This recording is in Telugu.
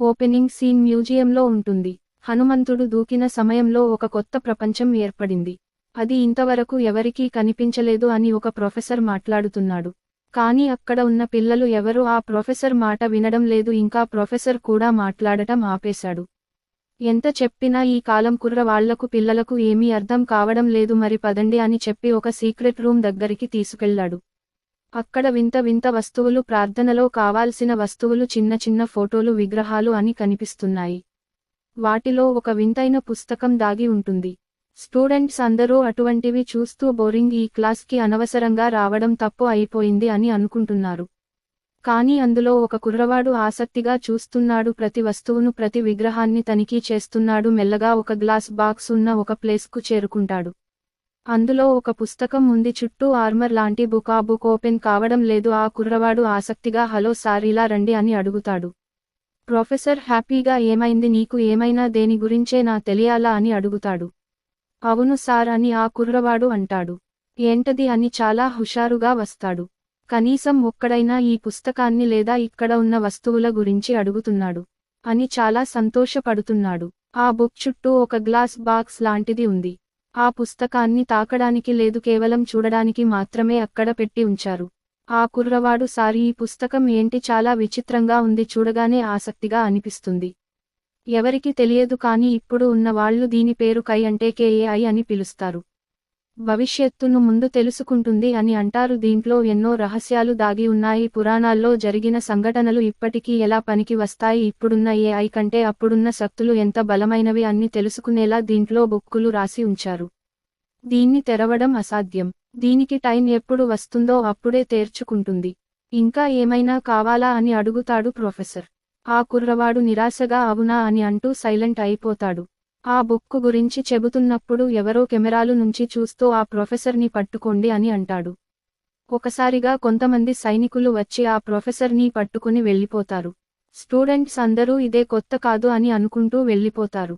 ఓపెనింగ్ సీన్ మ్యూజియంలో ఉంటుంది. హనుమంతుడు దూకిన సమయంలో ఒక కొత్త ప్రపంచం ఏర్పడింది. అది ఇంతవరకు ఎవరికీ కనిపించలేదు అని ఒక ప్రొఫెసర్ మాట్లాడుతున్నాడు. కానీ అక్కడ ఉన్న పిల్లలు ఎవరూ ఆ ప్రొఫెసర్ మాట వినడం లేదు. ఇంకా ప్రొఫెసర్ కూడా మాట్లాడటం ఆపేశాడు. ఎంత చెప్పినా ఈ కాలం కుర్ర వాళ్ళకు పిల్లలకు ఏమీ అర్థం కావడం లేదు. మరి పదండి అని చెప్పి ఒక సీక్రెట్ రూమ్ దగ్గరికి తీసుకెళ్ళాడు. అక్కడ వింత వింత వస్తువులు ప్రార్థనలో కావాల్సిన వస్తువులు చిన్న చిన్న ఫోటోలు విగ్రహాలు అని కనిపిస్తున్నాయి. వాటిలో ఒక వింతైన పుస్తకం దాగి ఉంటుంది. స్టూడెంట్స్ అందరూ అటువంటివి చూస్తూ బోరింగ్ ఈ క్లాస్కి అనవసరంగా రావడం తప్పు అయిపోయింది అని అనుకుంటున్నారు. కానీ అందులో ఒక కుర్రవాడు ఆసక్తిగా చూస్తున్నాడు ప్రతి వస్తువును ప్రతి విగ్రహాన్ని తనిఖీ చేస్తున్నాడు మెల్లగా ఒక గ్లాస్ బాక్స్ ఉన్న ఒక ప్లేస్కు చేరుకుంటాడు. అందులో ఒక పుస్తకం ఉంది చుట్టూ ఆర్మర్ లాంటి బుక్ ఆ బుక్ ఓపెన్ కావడం లేదు ఆ కుర్రవాడు ఆసక్తిగా హలో సార్ ఇలా రండి అని అడుగుతాడు. ప్రొఫెసర్ హ్యాపీగా ఏమైంది? నీకు ఏమైనా దేని గురించే నా తెలియాలా? అని అడుగుతాడు. అవును సార్ అని ఆ కుర్రవాడు అంటాడు. ఏంటది? అని చాలా హుషారుగా వస్తాడు. కనీసం ఒక్కడైనా ఈ పుస్తకాన్ని లేదా ఇక్కడ ఉన్న వస్తువుల గురించి అడుగుతున్నాడు అని చాలా సంతోషపడుతున్నాడు. ఆ బుక్ చుట్టూ ఒక గ్లాస్ బాక్స్ లాంటిది ఉంది. ఆ పుస్తకాన్ని తాకడానికి లేదు కేవలం చూడడానికి మాత్రమే అక్కడ పెట్టి ఉంచారు. ఆ కుర్రవాడు సారి ఈ పుస్తకం ఏంటి? చాలా విచిత్రంగా ఉంది చూడగానే ఆసక్తిగా అనిపిస్తుంది. ఎవరికి తెలియదు కానీ ఇప్పుడు ఉన్న వాళ్ళు దీని పేరు కై అంటే కేఏఐ అని పిలుస్తారు. భవిష్యత్తును ముందు తెలుసుకుంటుంది అని అంటారు. దీంట్లో ఎన్నో రహస్యాలు దాగి ఉన్నాయి. పురాణాల్లో జరిగిన సంఘటనలు ఇప్పటికీ ఎలా పనికి వస్తాయి? ఇప్పుడున్న ఏఐ కంటే అప్పుడున్న శక్తులు ఎంత బలమైనవి అన్ని తెలుసుకునేలా దీంట్లో బుక్కులు రాసి ఉంచారు. దీన్ని తెరవడం అసాధ్యం. దీనికి టైం ఎప్పుడు వస్తుందో అప్పుడే తేర్చుకుంటుంది. ఇంకా ఏమైనా కావాలా అని అడుగుతాడు ప్రొఫెసర్. ఆ కుర్రవాడు నిరాశగా అవునా అని అంటూ సైలెంట్ అయిపోతాడు. ఆ బుక్కు గురించి చెబుతున్నప్పుడు ఎవరో కెమెరాలు నుంచి చూస్తూ ఆ ప్రొఫెసర్ని పట్టుకోండి అని అంటాడు. ఒకసారిగా కొంతమంది సైనికులు వచ్చి ఆ ప్రొఫెసర్ని పట్టుకుని వెళ్ళిపోతారు. స్టూడెంట్స్ అందరూ ఇదే కొత్త కాదు అని అనుకుంటూ వెళ్ళిపోతారు.